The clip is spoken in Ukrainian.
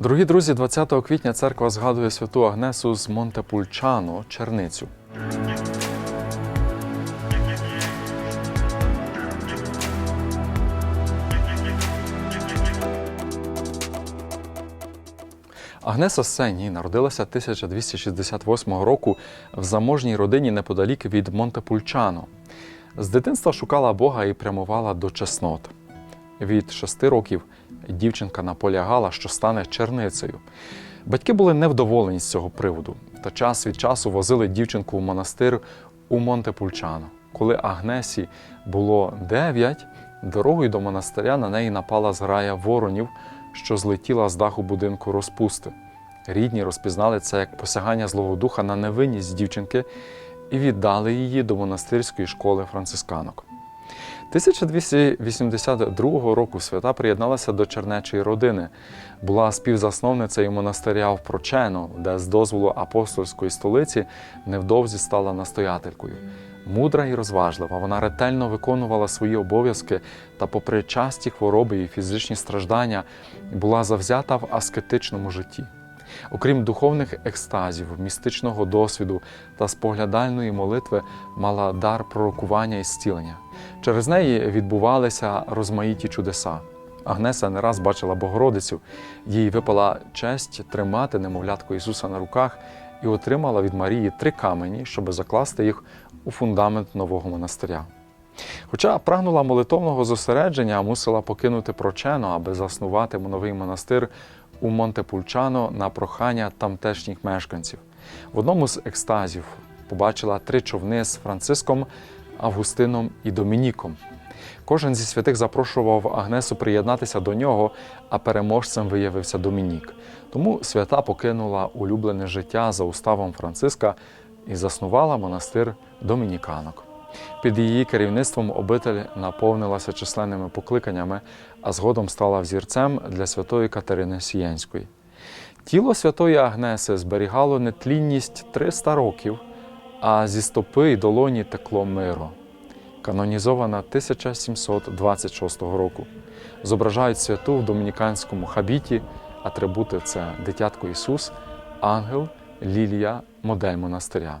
Дорогі друзі, 20 квітня церква згадує святу Агнесу з Монтепульчано, Черницю. Агнеса Сенні народилася 1268 року в заможній родині неподалік від Монтепульчано. З дитинства шукала Бога і прямувала до чеснот. Від шести років дівчинка наполягала, що стане черницею. Батьки були невдоволені з цього приводу та час від часу возили дівчинку в монастир у Монтепульчано. Коли Агнесі було дев'ять, дорогою до монастиря на неї напала зграя воронів, що злетіла з даху будинку розпусти. Рідні розпізнали це як посягання Злого Духа на невинність дівчинки і віддали її до монастирської школи францисканок. 1282 року свята приєдналася до чернечої родини, була співзасновницею монастиря в Прочено, де з дозволу апостольської столиці невдовзі стала настоятелькою. Мудра і розважлива, вона ретельно виконувала свої обов'язки та, попри часті хвороби і фізичні страждання, була завзята в аскетичному житті. Окрім духовних екстазів, містичного досвіду та споглядальної молитви, мала дар пророкування і зцілення. Через неї відбувалися розмаїті чудеса. Агнеса не раз бачила Богородицю, їй випала честь тримати немовлятко Ісуса на руках і отримала від Марії три камені, щоб закласти їх у фундамент нового монастиря. Хоча прагнула молитовного зосередження, мусила покинути прочено, аби заснувати новий монастир у Монтепульчано на прохання тамтешніх мешканців. В одному з екстазів побачила три човни з Франциском, Августином і Домініком. Кожен зі святих запрошував Агнесу приєднатися до нього, а переможцем виявився Домінік. Тому свята покинула улюблене життя за уставом Франциска і заснувала монастир домініканок. Під її керівництвом обитель наповнилася численними покликаннями, а згодом стала взірцем для святої Катерини Сієнської. Тіло святої Агнеси зберігало нетлінність 300 років, а зі стопи й долоні текло миро. Канонізована 1726 року. Зображають святу в домініканському хабіті, атрибути це дитятко Ісус, ангел, лілія, модель монастиря.